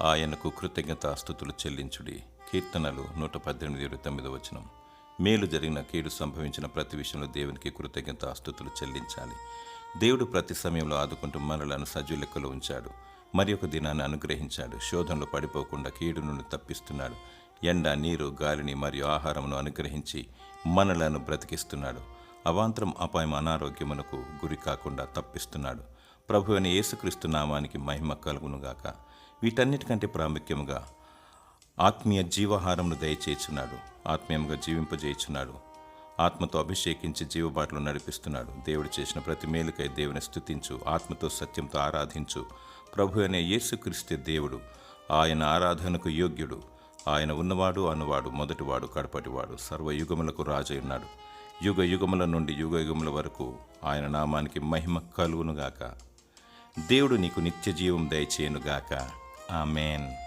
ఆయనకు కృతజ్ఞత కృతజ్ఞతాస్థుతులు చెల్లించుడి. కీర్తనలు నూట పద్దెనిమిది ఇరవై తొమ్మిది వచనం. మేలు జరిగిన కీడు సంభవించిన ప్రతి విషయంలో దేవునికి కృతజ్ఞత కృతజ్ఞతాస్థుతులు చెల్లించాలి. దేవుడు ప్రతి సమయంలో ఆదుకుంటూ మనలను సజీవ లెక్కలో ఉంచాడు. మరి ఒక దినాన్ని అనుగ్రహించాడు. శోధనలో పడిపోకుండా కీడు నుండి తప్పిస్తున్నాడు. ఎండ నీరు గాలిని మరియు ఆహారమును అనుగ్రహించి మనలను బ్రతికిస్తున్నాడు. అవాంతరం అపాయం అనారోగ్యమునకు గురి కాకుండా తప్పిస్తున్నాడు. ప్రభు యేసుక్రీస్తు నామానికి మహిమ కలుగునుగాక. వీటన్నిటికంటే ప్రాముఖ్యముగా ఆత్మీయ జీవాహారమును దయచేయుచున్నాడు. ఆత్మీయంగా జీవింపజేయుచున్నాడు. ఆత్మతో అభిషేకించి జీవబాటలు నడిపిస్తున్నాడు. దేవుడు చేసిన ప్రతి మేలుకై దేవుని స్తుతించు. ఆత్మతో సత్యంతో ఆరాధించు. ప్రభు అనే యేసుక్రీస్తే దేవుడు ఆయన ఆరాధనకు యోగ్యుడు. ఆయన ఉన్నవాడు అనువాడు మొదటివాడు కడపటివాడు సర్వయుగములకు రాజయున్నాడు. యుగ యుగముల నుండి యుగ యుగముల వరకు ఆయన నామానికి మహిమ కలుగునుగాక. దేవుడు నీకు నిత్య జీవం దయచేయునుగాక. Amen.